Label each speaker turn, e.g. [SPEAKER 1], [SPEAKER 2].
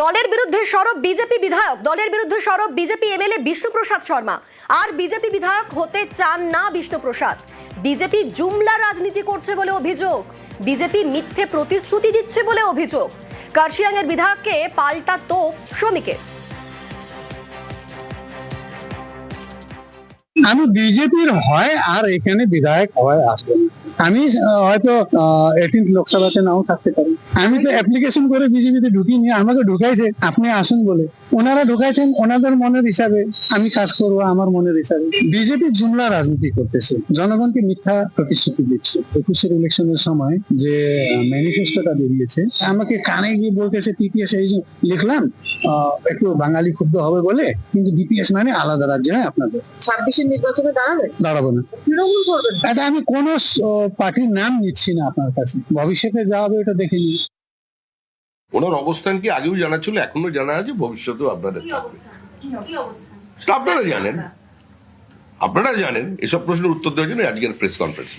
[SPEAKER 1] দলের বিরুদ্ধে সরব বিজেপি বিধায়ক। দলের বিরুদ্ধে সরব বিজেপি এমএলএ বিষ্ণুপ্রসাদ শর্মা। আর বিজেপি বিধায়ক হতে চান না বিষ্ণুপ্রসাদ। বিজেপি জুমলা রাজনীতি করছে বলে অভিযোগ। বিজেপি মিথ্যে প্রতিশ্রুতি দিচ্ছে বলে অভিযোগ। কার্শিয়াং এর বিধায়ককে পাল্টা তোপ শ্রমিকের।
[SPEAKER 2] আমি বিজেপির হয় আর এখানে বিধায়ক হয় আসবে না। আমি হয়তো এইটিন লোকসভাতে নাও থাকতে পারি। আমি তো অ্যাপ্লিকেশন করে বিজেপিতে ঢুকিনি আমাকে ঢুকাইছে আপনি আসুন বলে। ওনারা ঢুকাইছেন ওনাদের মনের হিসাবে আমি কাজ করব আমার মনের হিসাবে। বিজেপি জুমলা রাজনীতি করতেছে জনগণকে মিথ্যা প্রতিশ্রুতি দিচ্ছে। একুশের ইলেকশনের সময় যে ম্যানিফেস্টোটা বেরিয়েছে আমাকে কানে গিয়ে বলতেছে পিপিএস এই যে লিখলাম আহ, একটু বাঙালি ক্ষুব্ধ হবে বলে কিন্তু বিপিএস মানে আলাদা রাজ্য হ্যাঁ আপনাদের?
[SPEAKER 3] ছাব্বিশের নির্বাচনে দাঁড়াবে?
[SPEAKER 2] দাঁড়াবো না।
[SPEAKER 3] তৃণমূল করবেন
[SPEAKER 2] এটা আমি কোন পার্টির নাম নিচ্ছি না আপনার কাছে। ভবিষ্যতে যা হবে ওটা দেখে নিন।
[SPEAKER 4] ওনার অবস্থান কি আগেও জানা ছিল এখনও জানা আছে ভবিষ্যতেও আপনাদের থাকবে। আপনারা জানেন। আপনারা জানেন এসব প্রশ্নের উত্তর দেওয়ার জন্য আজকের প্রেস কনফারেন্স।